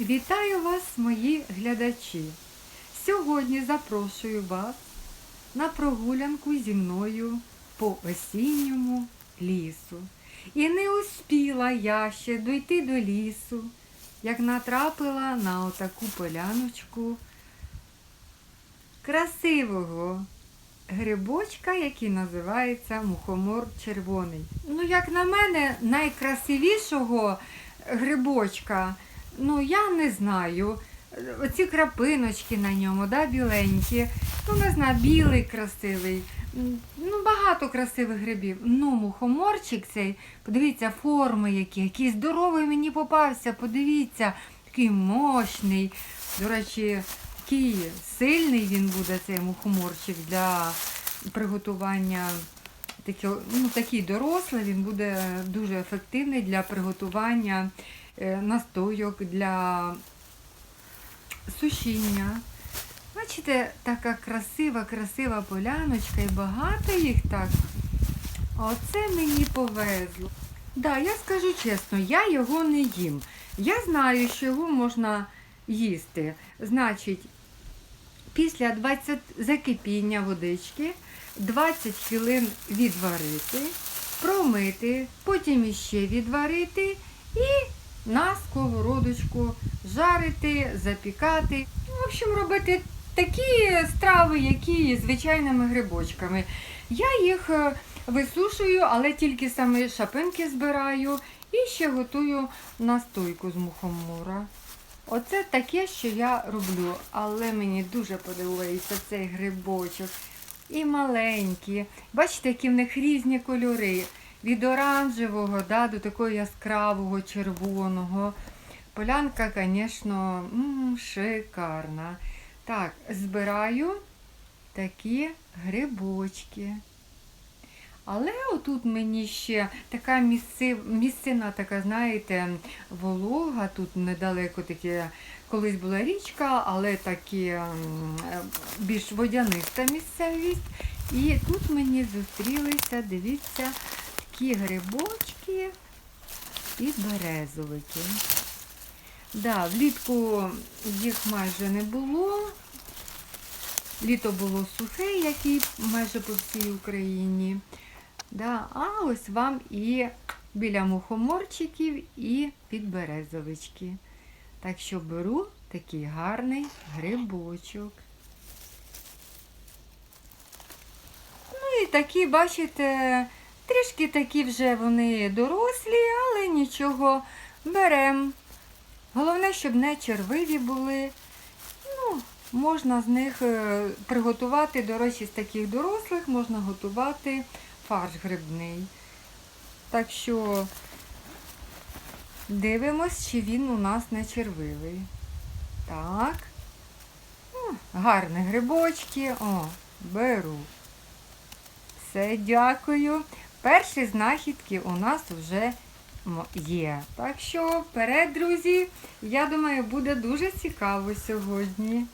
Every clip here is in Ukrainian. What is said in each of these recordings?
Вітаю вас, мої глядачі! Сьогодні запрошую вас на прогулянку зі мною по осінньому лісу. І не успіла я ще дойти до лісу, як натрапила на отаку поляночку красивого грибочка, який називається мухомор червоний. Ну, як на мене, найкрасивішого грибочка, ну я не знаю. Оці крапиночки на ньому, да, біленькі. Ну, не знаю, білий красивий. Ну, багато красивих грибів. Ну, мухоморчик цей, подивіться, форми які, який здоровий мені попався, подивіться, такий мощний. До речі, такий сильний він буде, цей мухоморчик для приготування. Такий, ну, такий дорослий, він буде дуже ефективний для приготування настойок для сушіння. Бачите, така красива, красива поляночка і багато їх так. Оце мені повезло. Да, я скажу чесно, я його не їм. Я знаю, що його можна їсти. Значить, після 20 закипіння водички 20 хвилин відварити, промити, потім іще відварити і на сковородочку жарити, запікати. Ну, В общем, робити такі страви, які звичайними грибочками. Я їх е, висушую, але тільки саме шапинки збираю і ще готую настойку з мухомора. Оце таке, що я роблю, але мені дуже подобається цей грибочок. І маленькі. Бачите, які в них різні кольори. Від оранжевого да, до такого яскравого, червоного. Полянка, звісно, шикарна. Так, збираю такі грибочки. Але отут мені ще така місци, місцина, така, знаєте, волога, тут недалеко таке, колись була річка, але такі більш водяниста місцевість. І тут мені зустрілися, дивіться, такі грибочки і березовики. Да, влітку їх майже не було. Літо було сухе, як і майже по всій Україні. Да, а ось вам і біля мухоморчиків, і підберезовички. Так що беру такий гарний грибочок. Ну і такі, бачите, трішки такі вже вони дорослі, але нічого беремо. Головне, щоб не червиві були. Ну, можна з них е, приготувати, до речі, з таких дорослих можна готувати фарш грибний. Так що дивимось, чи він у нас не червивий. Так. Гарні грибочки. О, беру. Все, дякую. Перші знахідки у нас вже є. Так що вперед, друзі, я думаю, буде дуже цікаво сьогодні.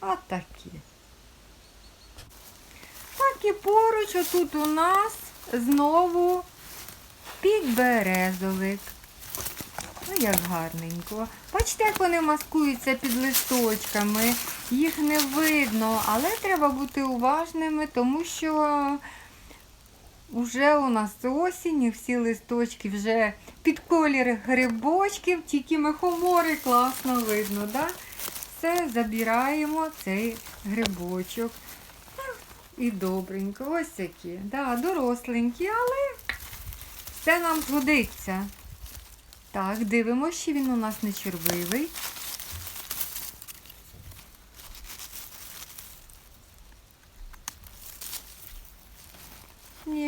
Отакі. Так і поруч отут у нас знову підберезовик. Ну, як гарненько. Бачите, як вони маскуються під листочками. Їх не видно, але треба бути уважними, тому що вже у нас осінь, всі листочки вже під колір грибочків, тільки мехомори класно видно. Да? Все, забираємо цей грибочок. І добренько, ось такі. Да, доросленькі, але все нам згодиться. Так, дивимося, чи він у нас не червивий.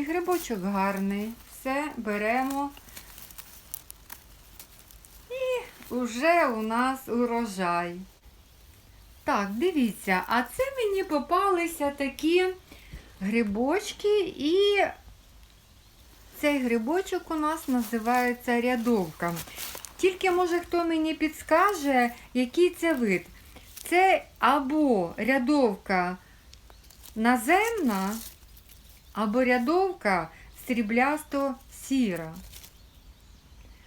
Грибочок гарний. Все, беремо. І вже у нас урожай. Так, дивіться, а це мені попалися такі грибочки, і цей грибочок у нас називається рядовка. Тільки, може, хто мені підскаже, який це вид. Це або рядовка наземна, або рядовка сріблясто-сіра.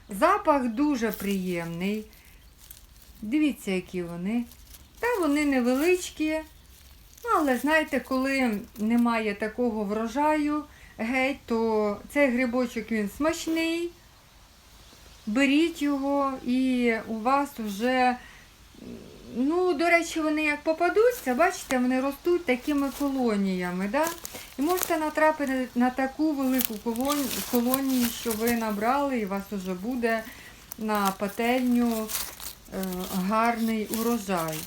Запах дуже приємний. Дивіться, які вони. Та вони невеличкі. Ну, але знаєте, коли немає такого врожаю геть, то цей грибочок він смачний. Беріть його і у вас вже, ну, до речі, вони як попадуться, бачите, вони ростуть такими колоніями. Да? І можете натрапити на таку велику колонію, що ви набрали, і у вас вже буде на пательню е, гарний урожай.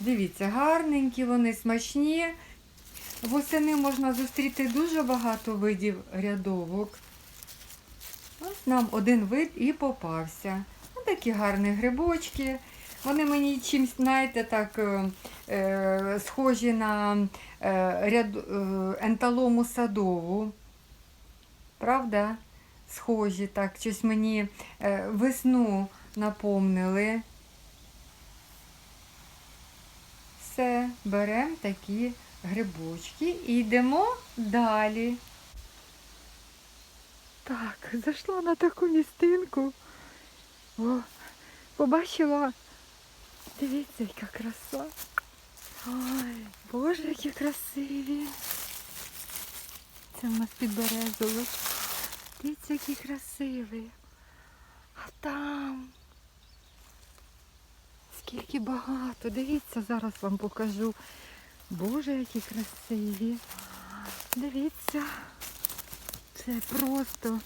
Дивіться, гарненькі вони, смачні. Восени можна зустріти дуже багато видів рядовок. Ось нам один вид і попався. Ось такі гарні грибочки. Вони мені чимось, знаєте, так е, е, схожі на е, ряд, е, енталому садову. Правда? Схожі так, щось мені е, весну напомнили. Все, беремо такі грибочки і йдемо далі. Так, зайшла на таку містинку. О, побачила. Дивіться, яка краса. Ой, боже, які красиві. Це в нас підберезове. Дивіться, які красиві. А там. Скільки багато. Дивіться, зараз вам покажу. Боже, які красиві. Дивіться. Це просто.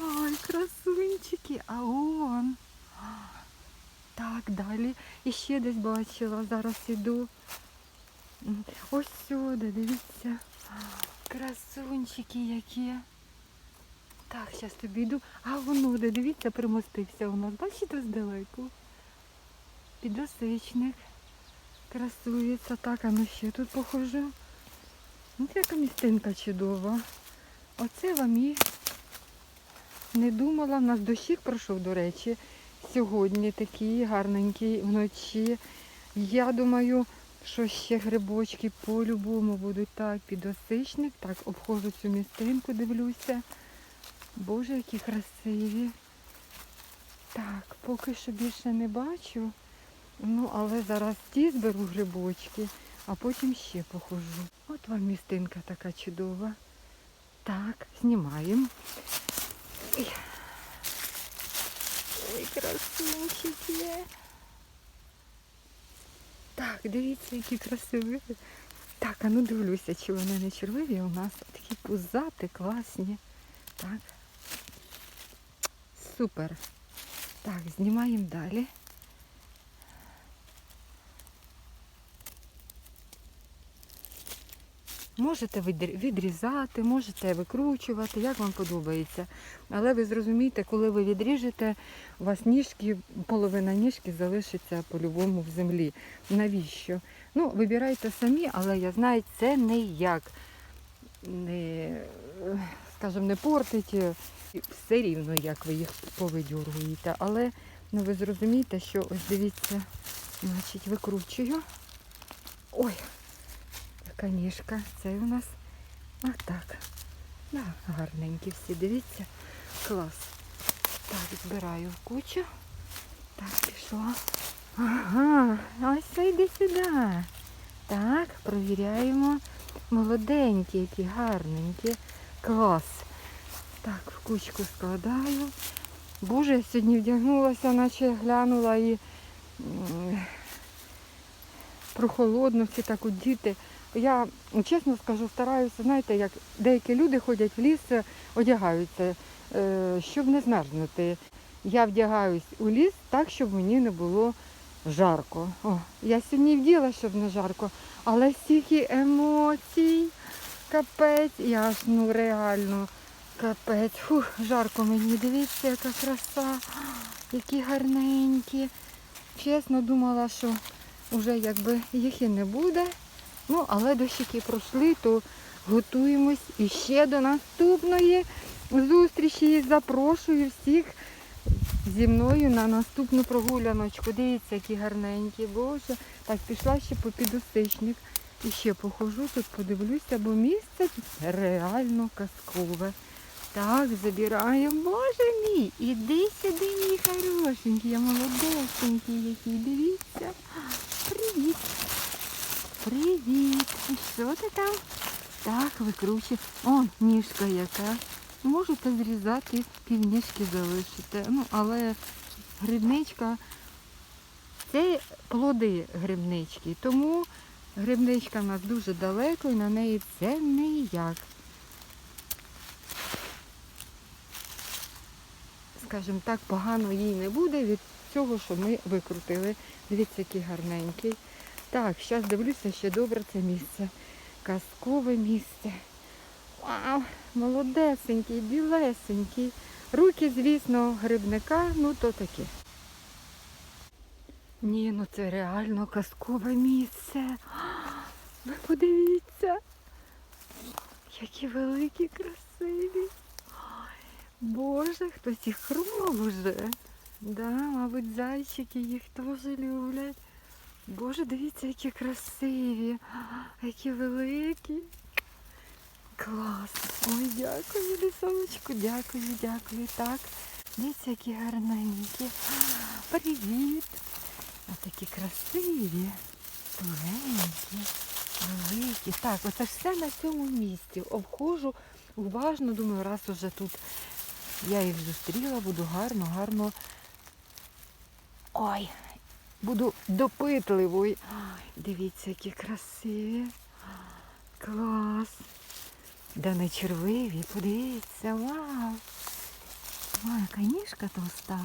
Ой, красунчики. А он. Так, далі. І ще десь бачила. Зараз іду. Ось сюди, дивіться. Красунчики які. Так, зараз тобі йду. А воно, де, дивіться, примостився у нас. Бачите здалеку? Підосичник. Красується. Так, а ну ще тут похожу. Ну, яка містинка чудова. Оце вам і не думала. У нас дощик пройшов, до речі, сьогодні такий гарненький вночі. Я думаю, що ще грибочки по-любому будуть так, підосичник. Так, обходжу цю містинку, дивлюся. Боже, які красиві. Так, поки що більше не бачу. Ну, але зараз ті зберу грибочки, а потім ще похожу. От вам містинка така чудова. Так, знімаємо. Красунчики. Так, дивіться, які красиві. Так, а ну дивлюся, чи вони не червиві у нас. Такі пузати, класні. Так. Супер. Так, знімаємо далі. Можете відрізати, можете викручувати, як вам подобається. Але ви зрозумієте, коли ви відріжете, у вас ніжки, половина ніжки залишиться по-любому в землі. Навіщо? Ну, вибирайте самі, але я знаю, це ніяк не, скажімо, не портить. Все рівно, як ви їх повидьоргуєте. Але ну, ви зрозумієте, що ось дивіться, значить, викручую. Ой, ніжка. Це у нас отак. Да, гарненькі всі, дивіться. Клас. Так, збираю в кучу. Так, пішла. Ага, ось йди сюди. Так, провіряємо. Молоденькі, які гарненькі. Клас. Так, в кучку складаю. Боже, я сьогодні вдягнулася, наче глянула і прохолодно всі так от діти. Я чесно скажу, стараюся, знаєте, як деякі люди ходять в ліс, одягаються, е, щоб не змерзнути. Я вдягаюсь у ліс так, щоб мені не було жарко. О, я сьогодні вділа, щоб не жарко, але стільки емоцій, капець, я аж ну реально капець. Фух, жарко мені. Дивіться, яка краса, які гарненькі. Чесно думала, що вже якби їх і не буде. Ну, але дощики пройшли, то готуємось іще до наступної зустрічі. Запрошую всіх зі мною на наступну прогуляночку. Дивіться, які гарненькі, боже. Так, пішла ще по підосичник. І ще похожу тут, подивлюся, бо місце реально казкове. Так, забираємо. Боже мій, іди сюди, мій хорошенький, я молодесенький який. Дивіться. Привіт. Привіт. І що ти там? Так, викручує. О, ніжка яка. Можете зрізати, півніжки залишите. Ну, але грибничка це плоди грибнички. Тому грибничка в нас дуже далеко і на неї це ніяк. Скажімо так, погано їй не буде від цього, що ми викрутили. Дивіться, який гарненький. Так, зараз дивлюся, ще добре це місце. Казкове місце. Вау, молодесенький, білесенький. Руки, звісно, грибника, ну то таке. Ні, ну це реально казкове місце. Ви подивіться, які великі, красиві. Ой, Боже, хтось їх хрумав уже. Да, мабуть, зайчики їх теж люблять. Боже, дивіться, які красиві, які великі. Клас. Ой, дякую, лісовочку, дякую, дякую. Так. Дивіться, які гарненькі. Привіт. А такі красиві, тоненькі, великі. Так, оце все на цьому місці. Обходжу уважно, думаю, раз уже тут я їх зустріла, буду гарно, гарно. Ой, буду допитливою. Дивіться, які красиві. Клас. Да не червиві, подивіться, вау. Ой, яка ніжка товста.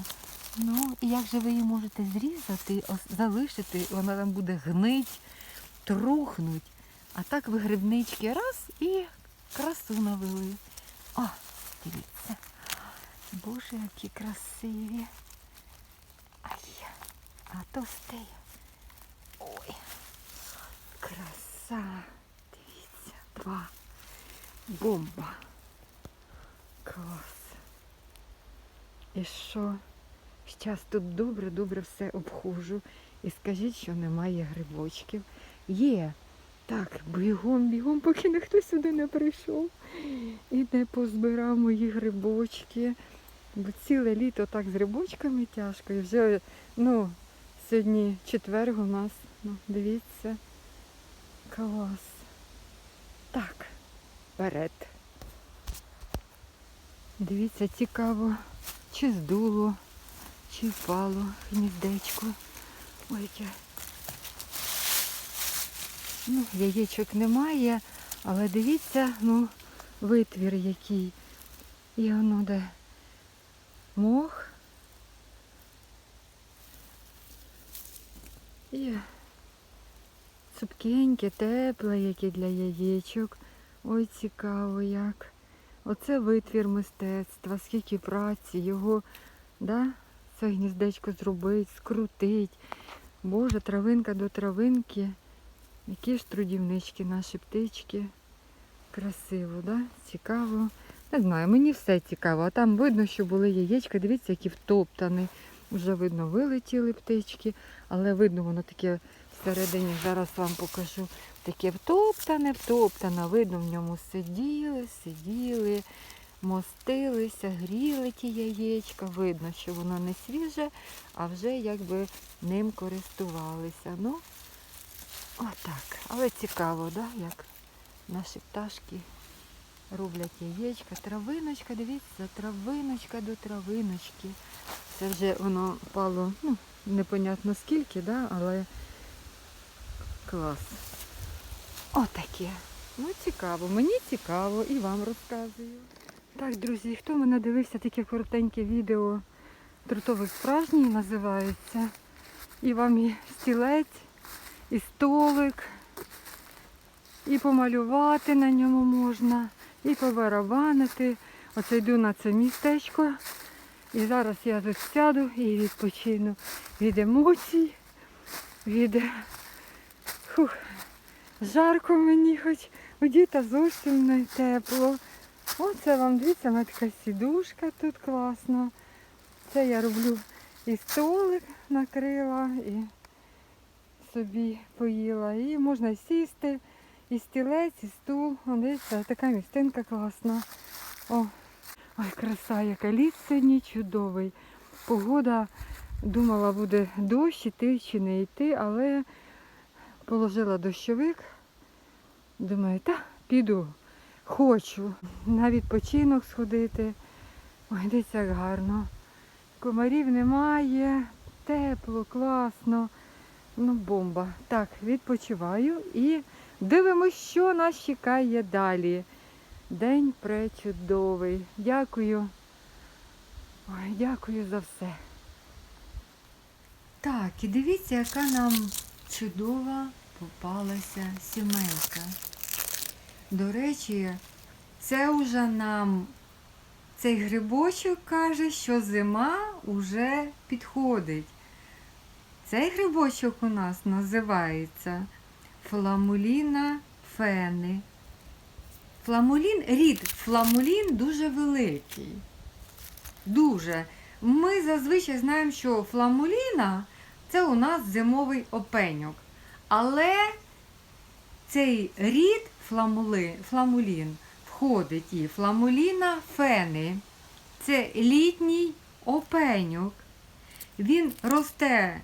Ну, і як же ви її можете зрізати, залишити, вона там буде гнить, трухнуть. А так ви грибнички раз і красу навели. О, дивіться. Боже, які красиві. Ай, а товстий. Ой, краса. Дивіться, два. Бомба. Клас. І що? Зараз тут добре-добре все обхожу. І скажіть, що немає грибочків. Є. Так, бігом, бігом, поки ніхто сюди не прийшов. І не позбирав мої грибочки. Бо ціле літо так з грибочками тяжко. І вже, ну, сьогодні четверг у нас. Ну, дивіться. Клас. Так, вперед. Дивіться, цікаво, чи здуло, чи впало гніздечко. Ой, яке. Ну, яєчок немає, але дивіться, ну, витвір який. І воно де мох. І цупкеньке, тепле, яке для яєчок. Ой, цікаво як. Оце витвір мистецтва, скільки праці, його, да, це гніздечко зробить, скрутить. Боже, травинка до травинки. Які ж трудівнички наші птички. Красиво, да? Цікаво. Не знаю, мені все цікаво. А там видно, що були яєчка. Дивіться, які втоптані. Вже видно, вилетіли птички, але видно, воно таке всередині, зараз вам покажу. Таке втоптане, втоптане. Видно, в ньому сиділи, сиділи, мостилися, гріли ті яєчка. Видно, що воно не свіже, а вже якби ним користувалися. Ну, отак. Але цікаво, да? як наші пташки роблять яєчка. Травиночка, дивіться, травиночка до травиночки. Це вже воно впало, ну, непонятно скільки, да? але клас. Отаке. Ну, цікаво. Мені цікаво і вам розказую. Так, друзі, хто мене дивився таке коротеньке відео Трутовик справжній називається. І вам і стілець, і столик, і помалювати на ньому можна, і побарабанити. Оце йду на це містечко. І зараз я тут сяду і відпочину від емоцій, від фух, жарко мені, хоч у зовсім не тепло. Оце вам дивіться, мене така сідушка тут класна. Це я роблю і столик накрила, і собі поїла. І можна сісти, і стілець, і стул. О, дивіться, така містинка класна. О, Ой, краса, яка ліс сьогодні чудовий. Погода думала, буде дощ іти чи не йти, але положила дощовик. Думаю, та піду, хочу на відпочинок сходити. Ой, дивіться, як гарно. Комарів немає, тепло, класно. Ну, бомба. Так, відпочиваю і дивимось, що нас чекає далі. День пречудовий. Дякую. Ой, дякую за все. Так, і дивіться, яка нам чудова попалася сімейка. До речі, це вже нам цей грибочок каже, що зима уже підходить. Цей грибочок у нас називається фламуліна фени. Фламулін, рід фламулін дуже великий. Дуже. Ми зазвичай знаємо, що фламуліна це у нас зимовий опеньок. Але цей рід фламули, фламулін входить і фламуліна фени. Це літній опеньок. Він росте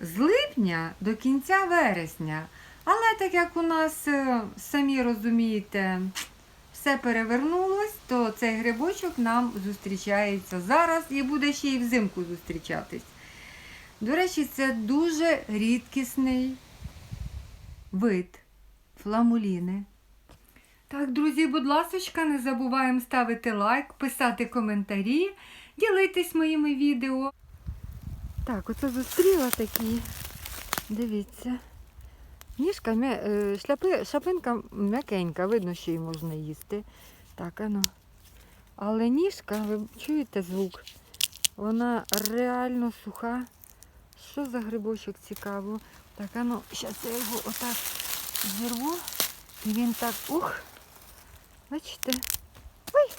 з липня до кінця вересня. Але так як у нас, е, самі розумієте, все перевернулось, то цей грибочок нам зустрічається зараз і буде ще й взимку зустрічатись. До речі, це дуже рідкісний вид фламуліни. Так, друзі, будь ласка, не забуваємо ставити лайк, писати коментарі, ділитись моїми відео. Так, оце зустріла такі. Дивіться. Ніжка, е, шляпи, шапинка м'якенька, видно, що її можна їсти. Так, ано. Але ніжка, ви чуєте звук? Вона реально суха. Що за грибочок цікаво? Так, ану, зараз я його отак зірву. І він так, ух, бачите? Ой,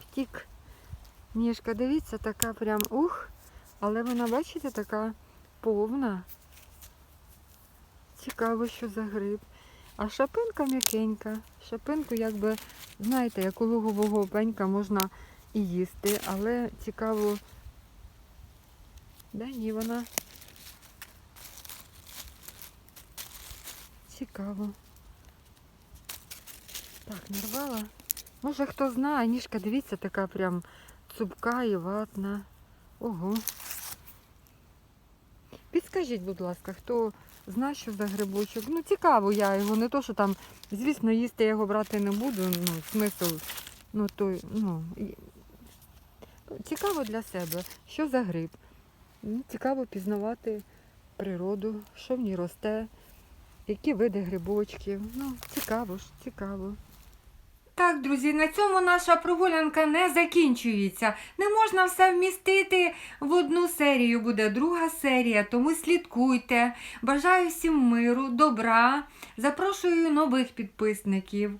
втік. Ніжка, дивіться, така прям ух. Але вона, бачите, така повна. Цікаво, що за гриб. А шапинка м'якенька. Шапинку, якби, знаєте, як у лугового пенька можна і їсти, але цікаво. Да, ні, вона. Цікаво. Так, нарвала. Може хто знає, ніжка, дивіться, така прям цупка і ватна. Ого. Підскажіть, будь ласка, хто знає, що за грибочок? Ну, цікаво я його, не то, що там, звісно, їсти я його брати не буду, ну, смисл, ну, той, ну, цікаво для себе, що за гриб. Цікаво пізнавати природу, що в ній росте, які види грибочків. Ну, цікаво ж, цікаво. Так, друзі, на цьому наша прогулянка не закінчується. Не можна все вмістити в одну серію. Буде друга серія, тому слідкуйте. Бажаю всім миру, добра. Запрошую нових підписників.